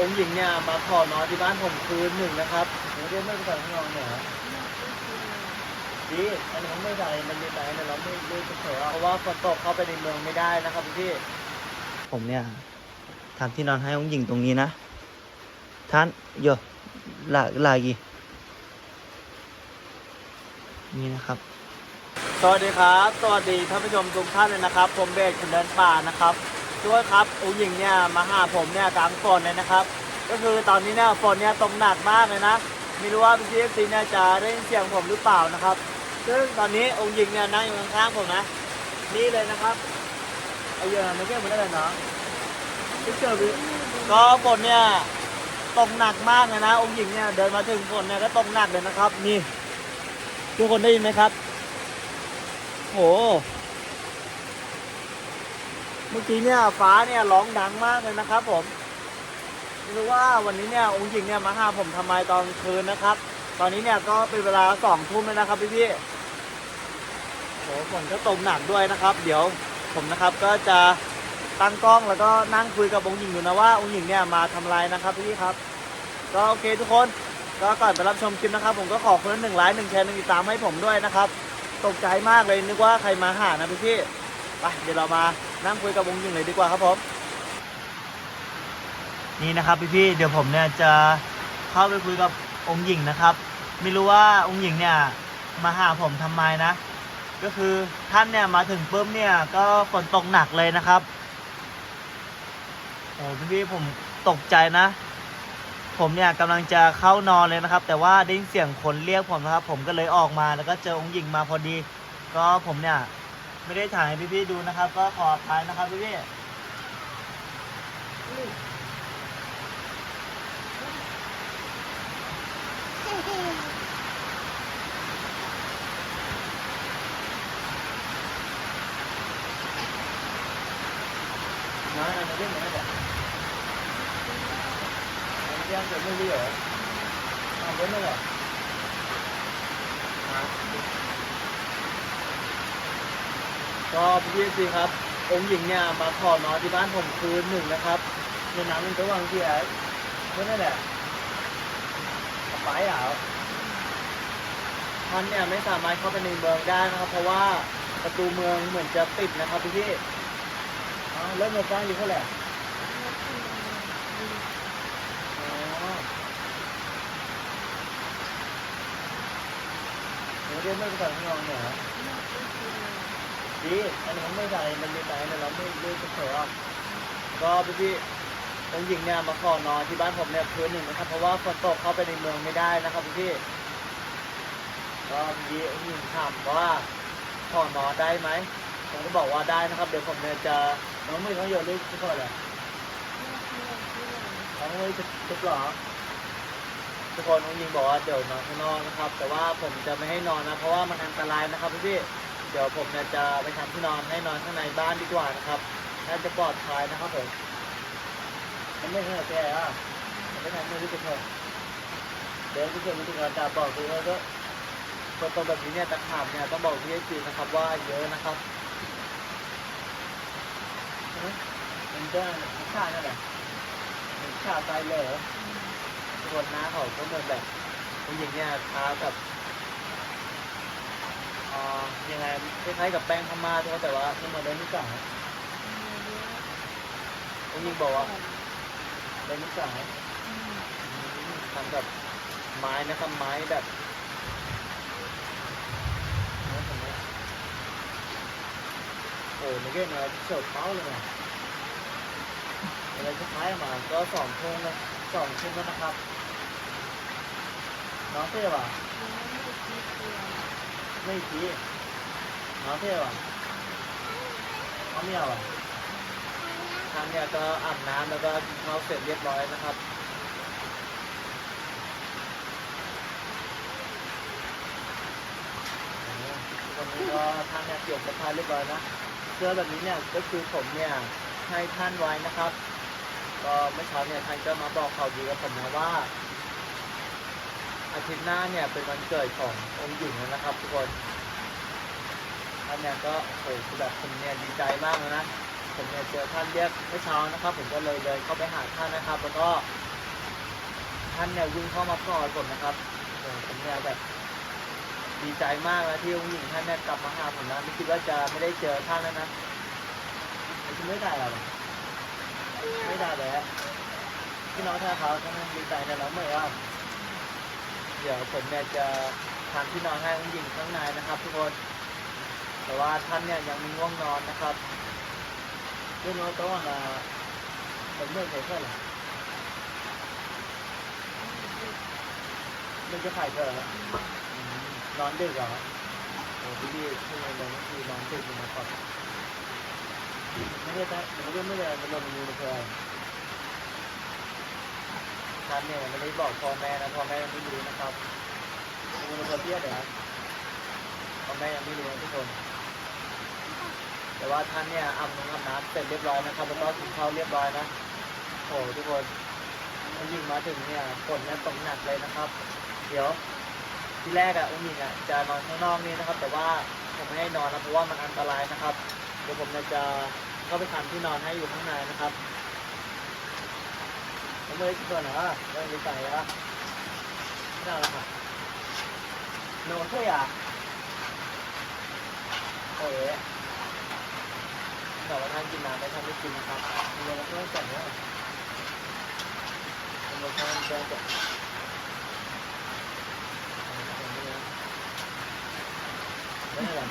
องค์หญิงเนี่ยมาขอนอนที่บ้านผมคืนหนึ่งนะครับผมเรียกไม่ไปใส่ห้องนอนเนี่ยเหรอดีอันนี้มันไม่ใส่มันมีแต่เนี่ยเราไม่ไม่เฉยๆเพราะว่าฝนตกเข้าไปในเมืองไม่ได้นะครับพี่ผมเนี่ยทำที่นอนให้องค์หญิงตรงนี้นะท่านโยลาลากีนี่นะครับ สวัสดีครับ สวัสดีท่านผู้ชมทุกท่านเลยนะครับ ผมเบสคนเดินป่านะครับ ด้วยครับองค์หญิงเนี่ยมาหาผมเนี่ยกลางฝนเลยนะครับ ก็คือตอนนี้เนี่ยฝนเนี่ยตกหนักมากเลยนะไม่รู้ว่าพี่เอฟซีเนี่ยจะได้ยินเสียงผมหรือเปล่านะครับ ซึ่งตอนนี้องค์หญิงเนี่ยนั่งอยู่ข้างๆผมนะ นี่เลยนะครับไอ้เหี้ยไม่เกี่ยวมันได้เลยเนาะพี่เจอพี่ก็ฝนเนี่ยตกหนักมากเลยนะองค์หญิงเนี่ยเดินมาถึงฝนเนี่ยก็ตกหนักเลยนะครับนี่ทุกคนได้ยินไหมครับโห เมื่อกี้เนี่ยฟ้าเนี่ยร้องดังมากเลยนะครับ ผมไม่รู้ว่าวันนี้เนี่ยองค์หญิงเนี่ยมาหาผมทำไมตอนคืนนะครับ ตอนนี้เนี่ยก็เป็นเวลาสองทุ่มแล้วนะครับพี่พี่ๆโหฝนก็ตกหนักด้วยนะครับ เดี๋ยวผมนะครับก็จะตั้งกล้องแล้วก็นั่งคุยกับองค์หญิงดูนะว่าองค์หญิงเนี่ยมาทำอะไรนะครับพี่ครับ ก็โอเคทุกคนก็ก่อนไปรับชมคลิปนะครับ ผมก็ขอคนละหนึ่งไลค์หนึ่งแชร์หนึ่งติดตามให้ผมด้วยนะครับ ตกใจมากเลยนึกว่าใครมาหานะพี่พี่ไปเดี๋ยวเรามา นั่งคุยกับองค์หญิงเลยดีกว่าครับผมนี่นะครับพี่พี่ๆเดี๋ยวผมเนี่ยจะเข้าไปคุยกับองค์หญิงนะครับ ไม่รู้ว่าองค์หญิงเนี่ยมาหาผมทำไมนะ ก็คือท่านเนี่ยมาถึงปุ๊บเนี่ยก็ฝนตกหนักเลยนะครับโอ้พี่พี่ๆผมตกใจนะ ผมเนี่ยกำลังจะเข้านอนเลยนะครับ แต่ว่าได้ยินเสียงคนเรียกผมนะครับ ผมก็เลยออกมาแล้วก็เจอองค์หญิงมาพอดี ก็ผมเนี่ย ไม่ได้ถ่ายให้พี่ๆดูนะครับ ก็ขออภัยนะครับพี่ๆน้อยอันนี้ไม่ได้อันนี้ยังจะไม่ด้เหรออ่าเว้นเลยเหรออ่า ก็พี่สิครับ องค์หญิงเนี่ยมาขอนอนที่บ้านผมคืนหนึ่งนะครับในน้ำมันก็วางที่แอร์ก็นั่นแหละไปอะท่านเนี่ยไม่สามารถเข้าไปในเมืองได้นะครับ เพราะว่าประตูเมืองเหมือนจะปิดนะครับพี่พี่ๆอ๋อเริ่มเงินสร้างอยู่เท่าไหร่อ๋อโหเรียนไม่ไปก่อนข้างนอกเนี่ย เหรอดีอันนี้มันไม่ใส่มันมีแต่เนี่ยเราไม่ไม่เฉยหรอกก็พี่พี่ๆองค์หญิงเนี่ยมาขอนอนที่บ้านผมเนี่ยคืนหนึ่งนะครับ เพราะว่าฝนตกเข้าไปในเมืองไม่ได้นะครับพี่พี่ๆก็พี่องค์หญิงถามว่าขอนอนได้ไหมผมก็บอกว่าได้นะครับ เดี๋ยวผมเนี่ยจะน้องมือเขาโยนลูกทุกคนเลยน้องมือทุกหรอทุกคนองค์หญิงบอกว่าเดี๋ยวนอนข้างนอกนะครับ แต่ว่าผมจะไม่ให้นอนนะ เพราะว่ามันอันตรายนะครับพี่พี่ เดี๋ยวผมเนี่ยจะไปทำที่นอนให้นอนข้างในบ้านดีกว่านะครับ น่าจะปลอดภัยนะครับผมมันไม่ใช่แกอะมันไม่ใช่ไม่รู้จะเถอะเดี๋ยวที่เกิดมันถึงอาจาบอกคือว่าก็ตัวตรงแบบนี้เนี่ยตะขาบเนี่ยต้องบอกพี่จีนะครับว่าเยอะนะครับเห็นไหมมันก็มันฆ่านั่นแหละมันฆ่าตายเลยเหรอทุกคนหน้าเขาก็เหมือนแบบผู้หญิงเนี่ยท้ากับ อ่ายังไง คล้ายๆกับแป้งพม่าทุกคนแต่ว่าไม่เหมือนเดิมนิสัยผมยิงบอกว่าเดิมนิสัยทำแบบไม้นะครับไม้แบบโอ้ไม่เก่งเลยเสิร์ฟเขาเลยนะอะไรสุดท้ายมาก็สองทุ่มนะสองทุ่มแล้วนะครับ น้องเต้ป่ะไม่ที น้องเต้ป่ะเขาไม่เอาอะทางเนี่ยก็อาบน้ำแล้วก็กินข้าวเสร็จเรียบร้อยนะครับวันนี้ก็ท่านเนี่ยเปลี่ยนเสื้อผ้าเรียบร้อยนะเสื้อแบบนี้เนี่ยก็คือผมเนี่ยให้ท่านไว้นะครับ ก็เมื่อเช้าเนี่ยท่านก็มาบอกข่าวดีกับผมนะว่า อาทิตย์หน้าเนี่ยเป็นวันเกิดขององค์หญิงนะครับ ทุกคน ท่านเนี่ยก็โอ้คือแบบผมเนี่ยดีใจมากเลยนะผมเนี่ยเจอท่านเรียกเมื่อเช้านะครับ ผมก็เลยเดินเข้าไปหาท่านนะครับ แล้วก็ ท่านเนี่ยวิ่งเข้ามากอดผมนะครับผมเนี่ยแบบดีใจมากนะที่องค์หญิงท่านเนี่ยกลับมาหาผมนะไม่คิดว่าจะไม่ได้เจอท่านแล้วนะคุณไม่ได้หรอไม่ได้เลยพี่น้องท่านเขาท่านดีใจนะแล้วเมื่อว่าเดี๋ยวผมเนี่ยจะทำที่นอนให้องค์หญิงข้างในนะครับ ทุกคน แต่ว่าท่านเนี่ยยังมีง่วงนอนนะครับเรื่องนอนต้องมาผมไม่เคยเข้าหรอมันจะขายเธอแล้อนอนดึกเหรอโอ้พี่พี่ที่ในโรงก็คือนอนดึกอยู่มาก่อนไม่ได้แต่ไม่ได้ไม่ได้ไม่ลงมือเธอท่านเนี่ยไม่ได้บอกพ่อแม่นะพ่อแม่ยังไม่รู้นะครับมือเธอเพี้ยเดี๋ยวพ่อแม่ยังไม่รู้ทุกคน แต่ว่าท่านเนี่ยอาบน้ำน้ำเสร็จเรียบร้อยนะครับ แล้วก็กินข้าวเรียบร้อยนะโอ้ทุกคนองค์หญิงมาถึงเนี่ยฝนเนี่ยตกหนักเลยนะครับ เดี๋ยวที่แรกอะองค์หญิงอะจะนอนข้างนอกนี่นะครับ แต่ว่าผมไม่ให้นอนนะเพราะว่ามันอันตรายนะครับ เดี๋ยวผมจะเข้าไปทำที่นอนให้อยู่ข้างในนะครับผมไม่ได้คิดว่านะเรื่องนี้ใส่ละไม่ได้แล้วครับโน้ตเท่อะโอ้ย แต่ว่าท่านกินน้ำได้ท่านไม่กินนะครับมีอะไรก็ต้องจัดเนี่ยมีอะไรก็ต้องแจ้งจัดไม่ได้หรอก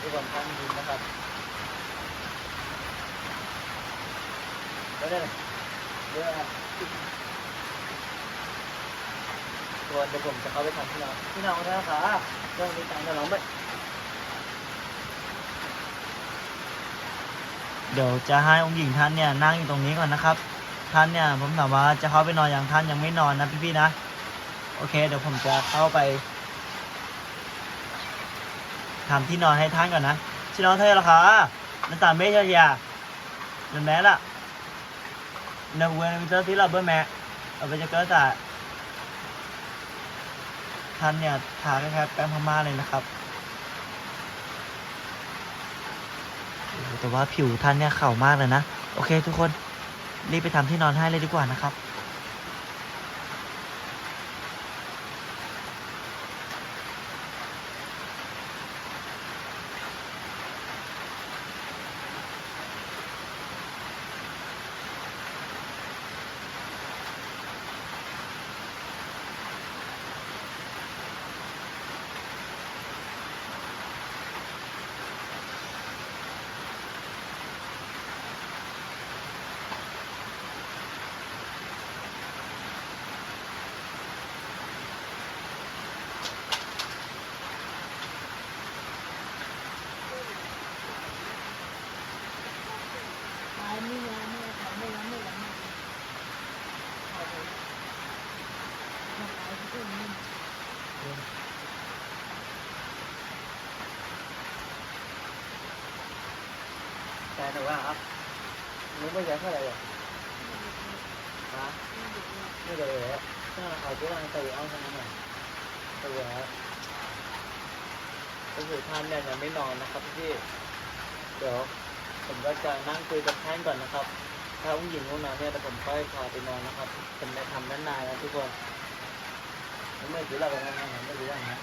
ทุกคนท่านยินนะครับไม่ได้เลยเยอะครับตัวเดี๋ยวผมจะเข้าไปทำที่นอนที่นอนนะครับเรื่องนี้ตังค์จะร้องไป เดี๋ยวจะให้องค์หญิงท่านเนี่ยนั่งอยู่ตรงนี้ก่อนนะครับ ท่านเนี่ยผมถามว่าจะเข้าไปนอนอย่างท่านยังไม่นอนนะพี่ๆนะ โอเค เดี๋ยวผมจะเข้าไปทำที่นอนให้ท่านก่อนนะที่นอนเท่าไหร่ละคะน้ำตาลไม่ใช่ยาเดินแม่ละนื้อวัวในวิเตอร์ที่เราเบอร์แม่เอาไปจะเกิดแต่ท่านเนี่ยทาแค่แป้งพม่าเลยนะครับ โอ้โห แต่ว่าผิวท่านเนี่ยเข่ามากเลยนะ โอเคทุกคน รีบไปทำที่นอนให้เลยดีกว่านะครับ แต่หนูว่าครับรู้ไม่ใช่เท่าไหร่หรอกฮะไม่เลยเหรอถ้าเขาจะวางตัวเอาทำไมหน่อยตัวก็คือท่านเนี่ยยังไม่นอนนะครับพี่ เดี๋ยวผมก็จะนั่งคุยกับท่านก่อนนะครับ ถ้าผู้หญิงง่วงนอนเนี่ยแต่ผมค่อยพาไปนอนนะครับ ผมจะทำด้านในนะทุกคน ผมไม่รู้เราไปทำงานไม่รู้อย่างนะ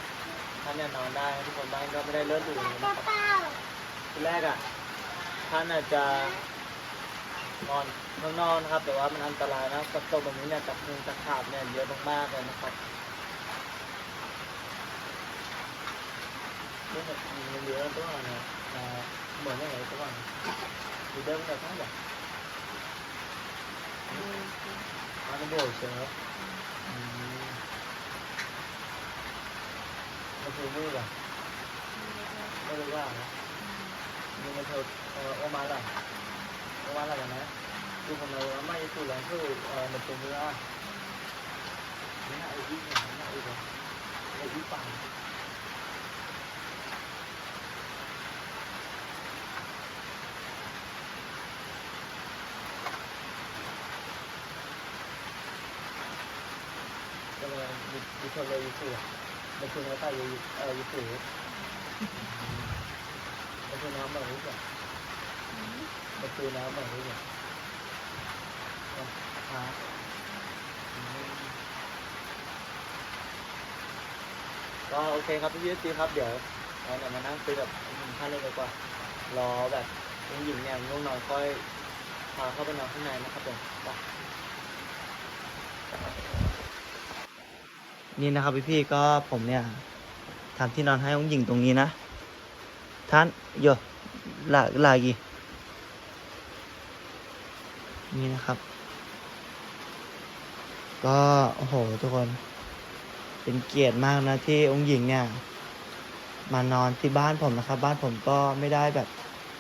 ท่านเนี่ยนอนได้ทุกคนบ้านก็ไม่ได้เลิศหรูนะครับทีแรกอะท่านอาจจะนอนข้างนอกนะครับ แต่ว่ามันอันตรายนะกับตรงแบบนี้เนี่ยกับมุงตะขาบเนี่ยเยอะมากๆเลยนะครับเรื่องแบบมีเยอะตัวเนี่ยเหมือนอะไรตัวเนี้มีเดิมแต่ทั้งแบบอันนี้โบยเชียวอืม มัเคือมือแบบไม่รู้ว่านะมีมันเธอเออมาล่ะโอมาล่ะกันนะดูผมเราไม่ตุ่นหลังคือเออมันเป็นเนื้อเนื้อไอ้ที่เนื้อไอ้แบบไอ้ที่ปากก็เลยมีคนเลยคือ มันคือน้ำใต้เ타나다 여기 아 이쁘고 나타나คือ나타나면า자아ก็โอเคครับพี่ยุทธีครับเดี๋ยวเราเดี๋ยวมานั่งคุยกับท่านเลยดีกว่ารอแบบหญิงเนี่ยง่วงนอนค่อยพาเข้าไปนอนข้างในนะครับผมไป นี่นะครับ พี่พี่ก็ผมเนี่ยทำที่นอนให้องหญิงตรงนี้นะ ท่านโยลาลากีนี่นะครับ ก็โอ้โหทุกคน เป็นเกียรติมากนะที่องค์หญิงเนี่ย มานอนที่บ้านผมนะครับ บ้านผมก็ไม่ได้แบบ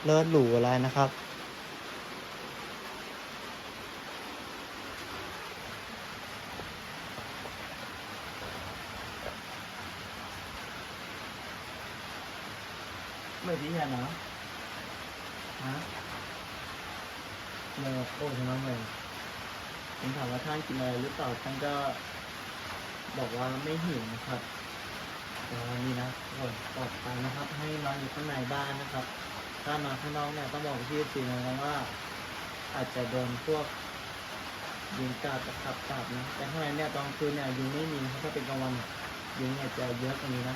เลิศหรูอะไรนะครับ ไม่ดีอะนะฮะเลยโอ้ทำไมเลยผมถามว่าท่านกินอะไรหรือเปล่าท่านก็บอกว่าไม่หิวนะครับแต่ว่านี่นะโอ้ปลอดภัยนะครับ ให้นอนอยู่ข้างในบ้านนะครับ ถ้านอนข้างนอกเนี่ยต้องบอกพี่สีนะว่า อาจจะโดนพวกยุงกัดตะขับกัดนะ แต่ข้างในเนี่ยตอนคืนเนี่ยยุงไม่มีนะครับถ้าเป็นกลางวันยุงเนี่ยจะเยอะกว่านี้นะ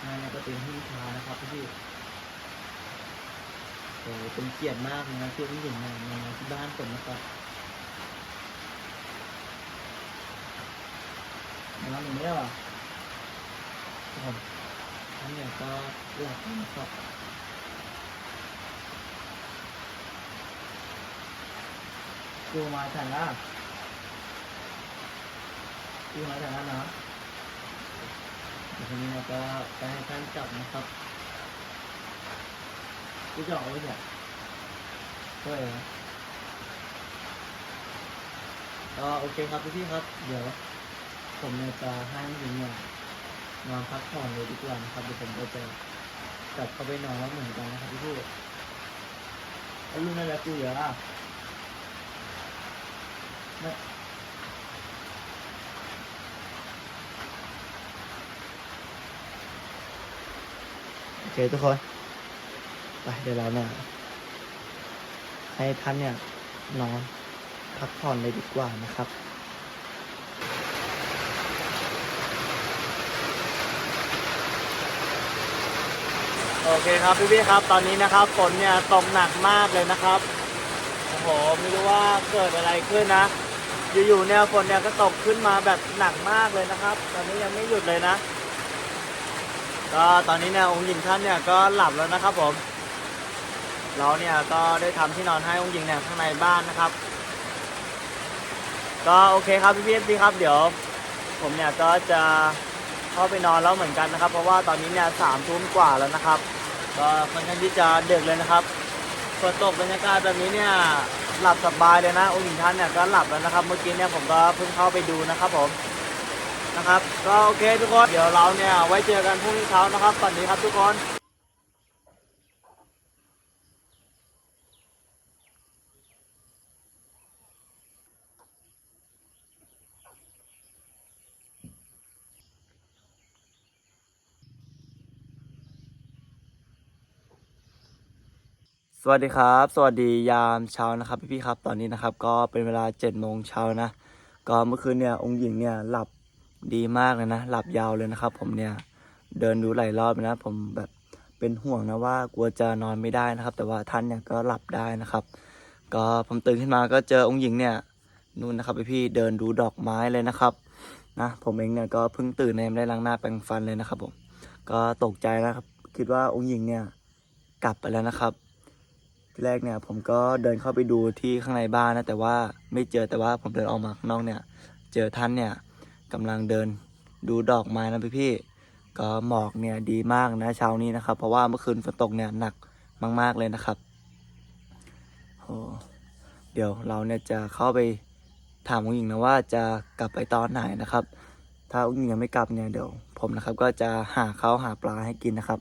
ข้านเนี่ยก็เป็นหิ้งพานะครับพี่ โอ้เป็นเกียรติมากเลยนะที่ผู้หญิงมามาที่บ้านผมนะครับนอนอย่างนี้เหรอผมท่านเนี่ยก็หลับนะครับกูมาฉันละกูมาฉันละนาะทีนี้เราก็ไปให้ท่านจับนะครับ กูจะออกไปเนี่ยก็เลยนะก็โอเคครับพี่ๆครับ เดี๋ยว ผมจะให้ผู้หญิงเนี่ยนอนพักผ่อนเลยดีกว่านะครับเดี๋ยวผมก็จะกลับเข้าไปนอนแล้วเหมือนกันนะครับพี่ๆแล้วลูกนั่นแหละกูเหรอไม่โอเคทุกคน ไปเดี๋ยวเราเนี่ยให้ท่านเนี่ยนอนพักผ่อนเลยดีกว่านะครับโอเคครับพี่ๆครับตอนนี้นะครับฝนเนี่ยตกหนักมากเลยนะครับโอ้โหไม่รู้ว่าเกิดอะไรขึ้นนะ อยู่ๆเนี่ยฝนเนี่ยก็ตกขึ้นมาแบบหนักมากเลยนะครับ ตอนนี้ยังไม่หยุดเลยนะก็ตอนนี้เนี่ยองค์หญิงท่านเนี่ยก็หลับแล้วนะครับผม เราเนี่ยก็ได้ทำที่นอนให้องค์หญิงเนี่ยข้างในบ้านนะครับ ก็โอเคครับพี่พี่ครับ เดี๋ยว ผมเนี่ยก็จะเข้าไปนอนแล้วเหมือนกันนะครับ เพราะว่าตอนนี้เนี่ยสามทุ่มกว่าแล้วนะครับ ก็ค่อนข้างที่จะเดึกเลยนะครับฝนตกบรรยากาศแบบนี้เนี่ยหลับสบายเลยนะองค์หญิงท่านเนี่ยก็หลับแล้วนะครับ เมื่อกี้เนี่ยผมก็เพิ่งเข้าไปดูนะครับผมนะครับ ก็โอเคทุกคน เดี๋ยวเราเนี่ยไว้เจอกันพรุ่งนี้เช้านะครับสวัสดีครับทุกคน สวัสดีครับ สวัสดียามเช้านะครับพี่ๆครับ ตอนนี้นะครับ ก็เป็นเวลาเจ็ดโมงเช้านะ ก็เมื่อคืนเนี่ยองค์หญิงเนี่ยหลับดีมากเลยนะ หลับยาวเลยนะครับ ผมเนี่ยเดินดูหลายรอบนะ ผมแบบเป็นห่วงนะว่ากลัวจะนอนไม่ได้นะครับ แต่ว่าท่านเนี่ยก็หลับได้นะครับ ก็ผมตื่นขึ้นมาก็เจอองค์หญิงเนี่ยนู่นนะครับพี่ๆเดินดูดอกไม้เลยนะครับนะผมเองเนี่ยก็เพิ่งตื่นเนี่ยไม่ได้ล้างหน้าแปรงฟันเลยนะครับผมก็ตกใจนะครับ คิดว่าองค์หญิงเนี่ยกลับไปแล้วนะครับ ทีแรกเนี่ยผมก็เดินเข้าไปดูที่ข้างในบ้านนะ แต่ว่าไม่เจอแต่ว่าผมเดินออกมาข้างนอกเนี่ย เจอท่านเนี่ยกำลังเดินดูดอกไม้นะพี่พี่ก็หมอกเนี่ยดีมากนะเช้านี้นะครับ เพราะว่าเมื่อคืนฝนตกเนี่ยหนักมาก ๆเลยนะครับโอ้เดี๋ยวเราเนี่ยจะเข้าไปถามองค์หญิงนะว่าจะกลับไปตอนไหนนะครับ ถ้าองค์หญิงยังไม่กลับเนี่ยเดี๋ยวผมนะครับก็จะหาข้าวหาปลาให้กินนะครับ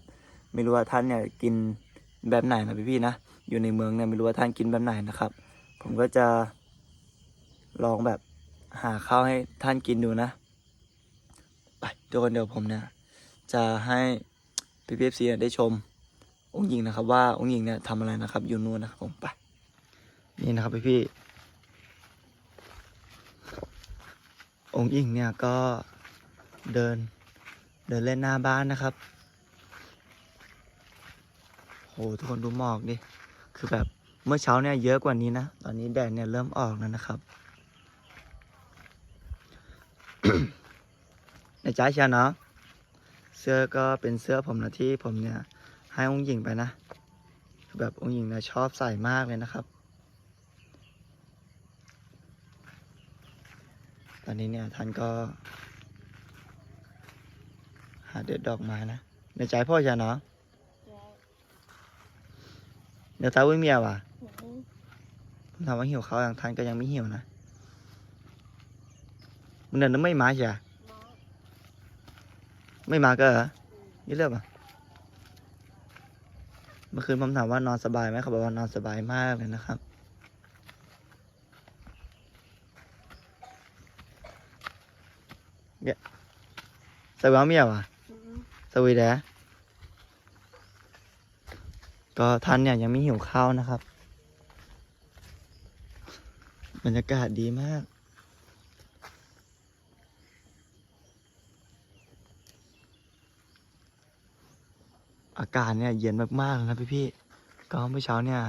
ไม่รู้ว่าท่านเนี่ยกินแบบไหนนะพี่พี่ๆนะ อยู่ในเมืองเนี่ยไม่รู้ว่าท่านกินแบบไหนนะครับ ผมก็จะลองแบบหาข้าวให้ท่านกินดูนะไปทุกคนเดี๋ยวผมเนี่ยจะให้พี่พีเอฟซีได้ชม องค์หญิงนะครับ ว่าองค์หญิงเนี่ยทำอะไรนะครับ อยู่นู่นนะครับผมไปนี่นะครับพี่พี่องค์หญิงเนี่ยก็เดินเดินเล่นหน้าบ้านนะครับโหทุกคนดูหมอกดิ คือแบบเมื่อเช้าเนี่ยเยอะกว่านี้นะ ตอนนี้แดดเนี่ยเริ่มออกแล้วนะครับในจ้าเชียร์เนาะเสื้อก็เป็นเสื้อผมนะที่ผมเนี่ย ให้องค์หญิงไปนะคือแบบองค์หญิงเนี่ยชอบใส่มากเลยนะครับ ตอนนี้เนี่ยท่านก็ หาเด็ดดอกไม้นะในใจพ่อจะเนาะ เดี๋ยวตาวิ่งเมียว่ะผมถามว่าหิวเขาวอย่างท่านก็ยังไม่หิวนะมันเดินไม่มาใช่ไม่มาก็เหรอนี่เรื่องอะเมื่อคืนผมถามว่านอนสบายไหมเขาบอกว่านอนสบายมากเลยนะครับสบายเมียว่ะสวีเดน ก็ท่านเนี่ยยังไม่หิวข้าวนะครับ บรรยากาศดีมาก อากาศเนี่ยเย็นมากๆเลยนะพี่ก็เมื่อเช้าเนี่ย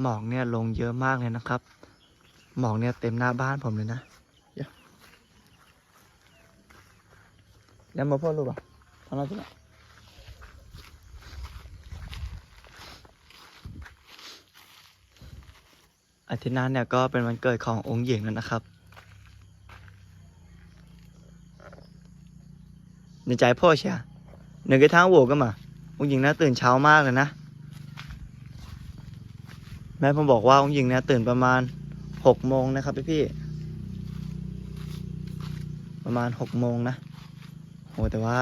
หมอกเนี่ยลงเยอะมากเลยนะครับ หมอกเนี่ยเต็มหน้าบ้านผมเลยนะยวแล้วมาพ่อลูกอะทำอะไรที่ไหน อาทิตย์หน้าเนี่ยก็เป็นวันเกิดขององค์หญิงแล้วนะครับ ในใจพ่อเชียหนึ่ง cái tháng vụ cơ mà องค์หญิงน่าตื่นเช้ามากเลยนะ แม่ผมบอกว่าองค์หญิงเนี่ยตื่นประมาณหกโมงนะครับพี่พี่ๆประมาณหกโมงนะโหแต่ว่า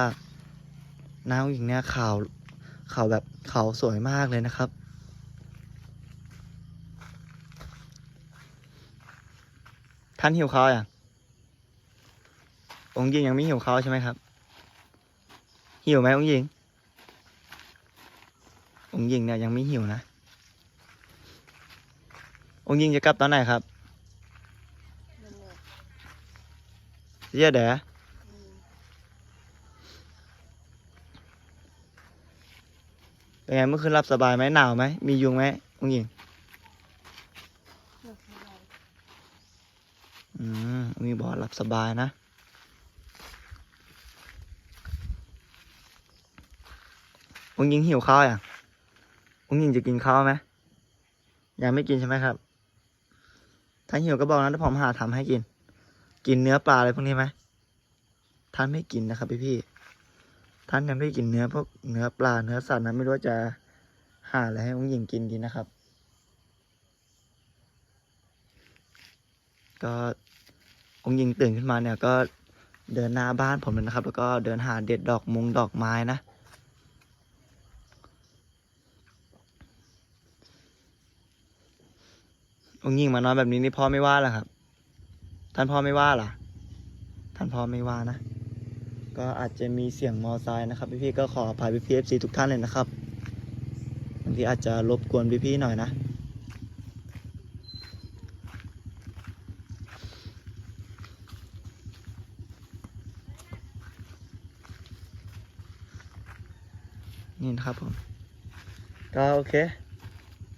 หน้าองค์หญิงเนี่ยขาวขาวแบบขาวสวยมากเลยนะครับ ท่านหิวข้าวอย่างองค์หญิงยังไม่หิวข้าวใช่ไหมครับ หิวไหมองค์หญิง องค์หญิงเนี่ยยังไม่หิวนะ องค์หญิงจะกลับตอนไหนครับเยี่ยเด๋เป็นไงเมื่อคืนหลับสบายไหมหนาวไหมมียุงไหมองค์หญิง อื มองค์หญิงบอกหลับสบายนะ องค์หญิงหิวข้าวอย่างองค์หญิงจะกินข้าวไหมยังไม่กินใช่ไหมครับ ถ้าหิวก็บอกนะถ้าผมหาทำให้กิน กินเนื้อปลาอะไรพวกนี้ไหมท่านไม่กินนะครับพี่พี่ท่านยังไม่กินเนื้อพวกเนื้อปลาเนื้อสัตว์นะไม่รู้จะหาอะไรให้องค์หญิงกินดีนะครับ ก็ องค์หญิงตื่นขึ้นมาเนี่ยก็เดินหน้าบ้านผมเลยนะครับ แล้วก็เดินหาเด็ดดอกมงดอกไม้นะ องค์หญิงมานอนแบบนี้นี่พ่อไม่ว่าหรอครับ ท่านพ่อไม่ว่าหรอ ท่านพ่อไม่ว่านะ ก็อาจจะมีเสียงมอไซค์นะครับ พี่ๆก็ขออภัยพี่พีเอฟซีทุกท่านเลยนะครับบางทีอาจจะรบกวนพี่ๆหน่อยนะ นี่นะครับผม ก็โอเค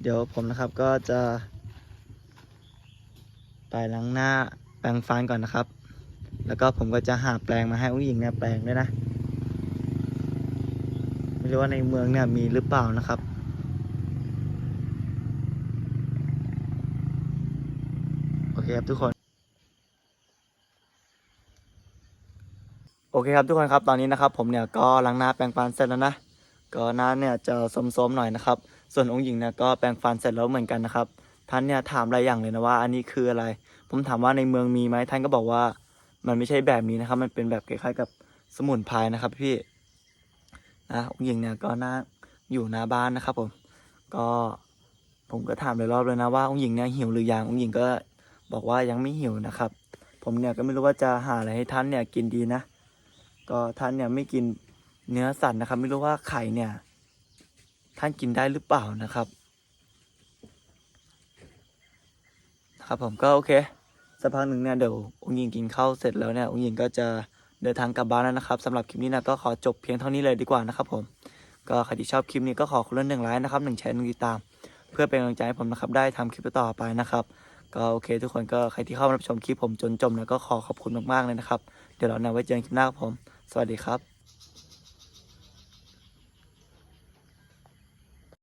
เดี๋ยวผมนะครับก็จะ ไปล้างหน้าแปรงฟันก่อนนะครับ แล้วก็ผมก็จะหาแปรงมาให้ผู้หญิงเนี่ยแปรงด้วยนะ ไม่รู้ว่าในเมืองเนี่ยมีหรือเปล่านะครับโอเคครับทุกคน โอเคครับทุกคนครับตอนนี้นะครับ ผมเนี่ยก็ล้างหน้าแปรงฟันเสร็จแล้วนะ ก็หน้าเนี่ยจะสมๆหน่อยนะครับ ส่วนองค์หญิงเนี่ยก็แปรงฟันเสร็จแล้วเหมือนกันนะครับ ท่านเนี่ยถามหลายอย่างเลยนะว่า อันนี้คืออะไร ผมถามว่าในเมืองมีไหมท่านก็บอกว่า มันไม่ใช่แบบนี้นะครับ มันเป็นแบบคล้ายๆกับสมุนไพรนะครับพี่นะองค์หญิงเนี่ยก็น่าอยู่หน้าบ้านนะครับผม ก็ผมก็ถามหลายรอบเลยนะว่าองค์หญิงเนี่ยหิวหรือยังองค์หญิงก็บอกว่ายังไม่หิวนะครับ ผมเนี่ยก็ไม่รู้ว่าจะหาอะไรให้ท่านเนี่ยกินดีนะ ก็ท่านเนี่ยไม่กิน เนื้อสัตว์นะครับ ไม่รู้ว่าไข่เนี่ย ท่านกินได้หรือเปล่านะครับ ครับผมก็โอเคสักพักหนึ่งเนี่ยเดี๋ยวองค์หญิงกินข้าวเสร็จแล้วเนี่ยองค์หญิงก็จะเดินทางกลับบ้านแล้วนะครับสำหรับคลิปนี้นะก็ขอจบเพียงเท่านี้เลยดีกว่านะครับผมก็ใครที่ชอบคลิปนี้ก็ขอคนละหนึ่งไลค์นะครับหนึ่งแชร์หนึ่งติดตาม เพื่อเป็นกำลังใจให้ผมนะครับได้ทำคลิปต่อไปนะครับก็โอเค ทุกคนก็ใครที่เข้ามารับชมคลิปผมจนจบนะก็ขอขอบคุณมากๆเลยนะครับ เดี๋ยวเรานี่ยไว้เจอกันคลิปหน้าครับผม สวัสดีครับ